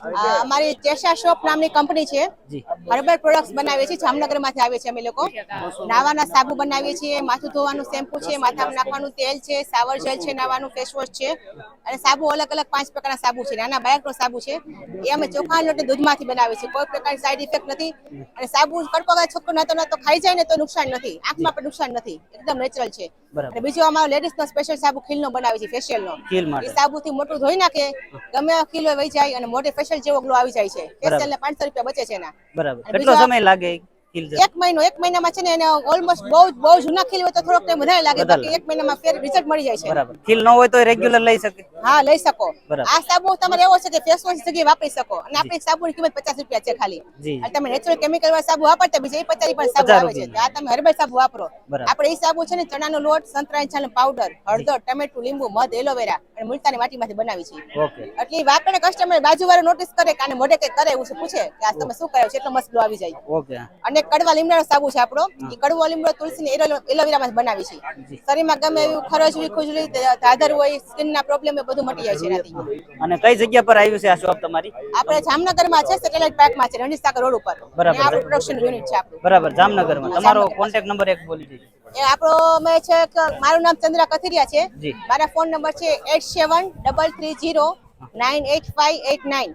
અમારી ચેશા શોપ નામની કંપની છે. હર્બલ પ્રોડક્ટ્સ બનાવીએ છીએ જામનગરમાંથી આવીએ છીએ અમે લોકો. નાવાના સાબુ બનાવીએ છીએ માથું ધોવાનું શેમ્પુ છે માથામાં નાખવાનું તેલ છે સાવર જેલ છે નાવાનું ફેસવોશ છે. અને સાબુ અલગ અલગ પાંચ પ્રકારના સાબુ છે નાના બાળકનો સાબુ છે. એ અમે ચોખા લોટે દૂધમાંથી બનાવીએ છીએ. કોઈ પ્રકારની સાઈડ ઇફેક્ટ નથી. અને સાબુ કડકો છોકરો નતો નતો ખાઈ જાય ને તો નુકસાન નથી. આંખમાં પણ નુકસાન નથી. એકદમ નેચરલ છે. અને બીજો અમારો લેડીઝનો સ્પેશિયલ સાબુ ખીલનો બનાવીએ છીએ માટે. એ સાબુથી મોટું ધોઈ નાખે. ગમે ખીલ હોય વહી જાય અને મોઢે ફેશિયલ જેવો ગ્લો આવી જાય છે. ફેશિયલ ને પાંચસો રૂપિયા બચે છે એના. બરાબર. કેટલો સમય લાગે? એક મહિનો એક મહિનામાં છે ને એને ઓલમોસ્ટ બહુ બહુ જૂના ખીલ હોય તો થોડોક ટાઈમ વધારે લાગે બાકી એક મહિનામાં ફેર રિઝલ્ટ મળી જાય છે. બરાબર. ખીલ ન હોય તો રેગ્યુલર લઈ શકે. હા લઈ શકો. આ સાબુ તમારે એવો છે કે ફેસ વોશ જગ્યાએ વાપરી શકો અને આપણી સાબુની કિંમત પચાસ રૂપિયા છે ખાલી. અને તમે નેચરલ કેમિકલ વાળા સાબુ વાપરતા બીજા એ 50 પણ સાબુ આવે છે. આ તમે હર્બલ સાબુ વાપરો. આપણે એ સાબુ છે ને ચણાનો લોટ સંતરાની છાલ પાવડર હળદર ટમેટું લીંબુ મધ એલોવેરા અને મુલતાની માટીમાંથી બનાવી છે ઓકે. એટલે વાપરે કસ્ટમર બાજુવાળો નોટિસ કરે કે આને મોઢે કઈ કરે એવું છે પૂછે કે આ તમે શું કર્યું છે એટલો મસ્ત ગ્લો આવી જાય. ઓકે. અને કડવા લીમડાનો સાબુ છે આપણો. એ કડવો લીમડો તુલસી એલોવેરામાં બનાવી છે શરીરમાં ગમે એવું ખરજવી ખુજલી ધાધર હોય સ્કિન ના પ્રોબ્લેમ એ બધું મટી જાય છે એનાથી. અને કઈ જગ્યા પર આવ્યું છે આ શોપ તમારી? આપણે જામનગરમાં છે સેટેલાઇટ પાર્કમાં છે રણજીત સાગર રોડ ઉપર. બરાબર. આપણું પ્રોડક્શન યુનિટ છે આપણું. બરાબર જામનગરમાં. તમારો કોન્ટેક્ટ નંબર એક બોલી દેજો. એ આપણો મેં છે મારું નામ ચંદ્રા કથિરિયા છે. મારા ફોન નંબર છે eight seven double three zero nine eight five eight nine.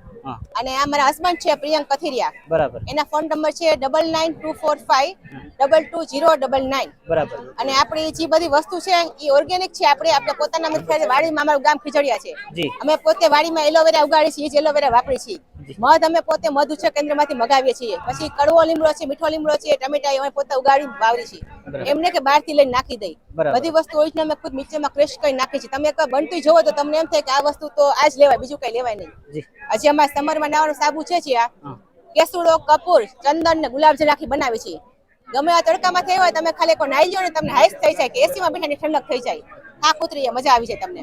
અને આ મારા હસબન્ડ છે પ્રિયંક કથિરિયા. બરાબર. એના ફોન નંબર છે double nine two four five double two zero double nine બરાબર. અને આપણી જે બધી વસ્તુ છે એ ઓર્ગેનિક છે આપણે આપણે પોતાના વાડીમાં અમારું ગામ ખીજડીયા છે. અમે પોતે વાડીમાં એલોવેરા ઉગાડી છીએ એલોવેરા વાપરી છીએ. મધ અમે પોતે મધ ઉછેર કેન્દ્રમાંથી મગાવીએ છીએ. પછી કડવો લીમડો છે મીઠો લીમડો છે ટમેટા એ અમે પોતે ઉગાડી વાવરી છીએ. એમને કે બહારથી લઈને નાખી દઈ. બધી વસ્તુ ઓરિજિનલ અમે ખુદ નીચેમાં ક્રેશ કરી નાખી છે તમે એકવાર બનતું જોવો તો તમને એમ થાય કે આ વસ્તુ તો આ જ લેવાય બીજું કઈ લેવાય નહીં. હજી અમારે સમરમાં નાવાનું સાબુ છે છે આ. કેસુડો કપૂર ચંદન ને ગુલાબજળ નાખી બનાવી છે ગમે આ તડકામાં થઈ હોય તમે ખાલી કોઈ નાઈ લો ને તમને હાઈસ થઈ જાય કે એસીમાં બેઠાની ઠંડક થઈ જાય. ઉતરી મજા આવી જાય તમને.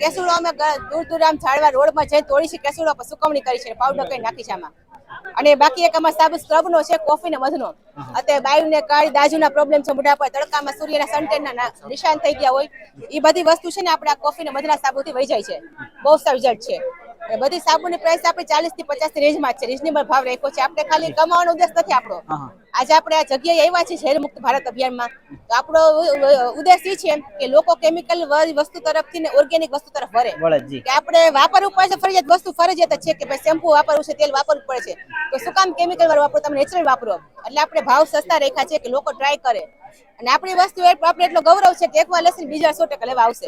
કેસુડો અમે દૂર દૂર આમ ઝાડવા રોડમાં જઈને તોડી છે કેસુડો પર સુકવણી કરી છે પાવડર કરી નાખી છે આમાં. અને બાકી એક અમારા સાબુ સ્ક્રબ નો છે કોફી ને મધનો. અત્યારે બાયુ ને કાળી દાજુના પ્રોબ્લેમ છે મોઢા પર તડકામાં સૂર્યના સનટેન ના નિશાન થઈ ગયા હોય એ બધી વસ્તુ છે ને આપણે આ કોફી ને મધના સાબુથી વહી જાય છે. બહુ સારું રિઝલ્ટ છે. બધી બધી સાબુની પ્રાઇસ આપણે ચાલીસથી પચાસ રેન્જમાં છે રિઝનેબલ ભાવ રાખ્યો છે. આપણે ખાલી કમાવાનો ઉદ્દેશ નથી આપણો. હા હા. આજે આપણે આ જગ્યાએ આવ્યા છીએ મુક્ત ભારત અભિયાનમાં. તો આપણો ઉદ્દેશ એ છે કે લોકો કેમિકલ વસ્તુ તરફથી ને ઓર્ગેનિક વસ્તુ તરફ વળે. વળે કે આપણે વાપરવું પડે છે ફરજિયાત વસ્તુ ફરજિયાત છે કે ભાઈ શેમ્પુ વાપરવું છે તેલ વાપરવું પડે છે. તો શું કામ કેમિકલ વાળું વાપરો તમે નેચરલ વાપરો. એટલે આપણે ભાવ સસ્તા રેખા છે કે લોકો ટ્રાય કરે. અને આપણી વસ્તુ આપણે એટલો ગૌરવ છે કે એકવાર લેશે બીજા સો ટકા લેવા આવશે.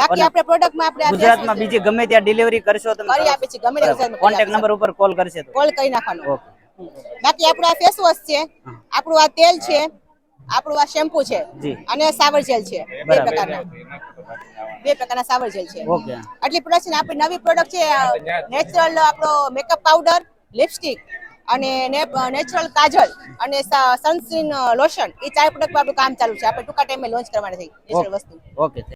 બાકી આપણે પ્રોડક્ટમાં આપણે ગુજરાતમાં બીજી ગમે ત્યાં ડિલિવરી કરશો તમે કરી આપે છે ગમે તે કોન્ટેક્ટ નંબર ઉપર કોલ કરશે કોલ કરી નાખવાનો. ઓકે બાકી આપણું આ ફેસ વોશ છે આપણું આ તેલ છે આપણું આ શેમ્પુ છે અને સાવર જેલ છે બે પ્રકારના. બે પ્રકારના સાવર જેલ છે. આટલી પ્રોડક્ટ છે આપણી નવી પ્રોડક્ટ છે નેચરલ આપણો મેકઅપ પાવડર લિપસ્ટિક અને નેચરલ કાજલ અને સનસ્ક્રીન લોશન. એ ચાર પ્રોડક્ટ આપણું કામ ચાલુ છે. આપણે ટૂંકા ટાઈમે લોન્ચ કરવાની થઈ નેચરલ વસ્તુ. ઓકે.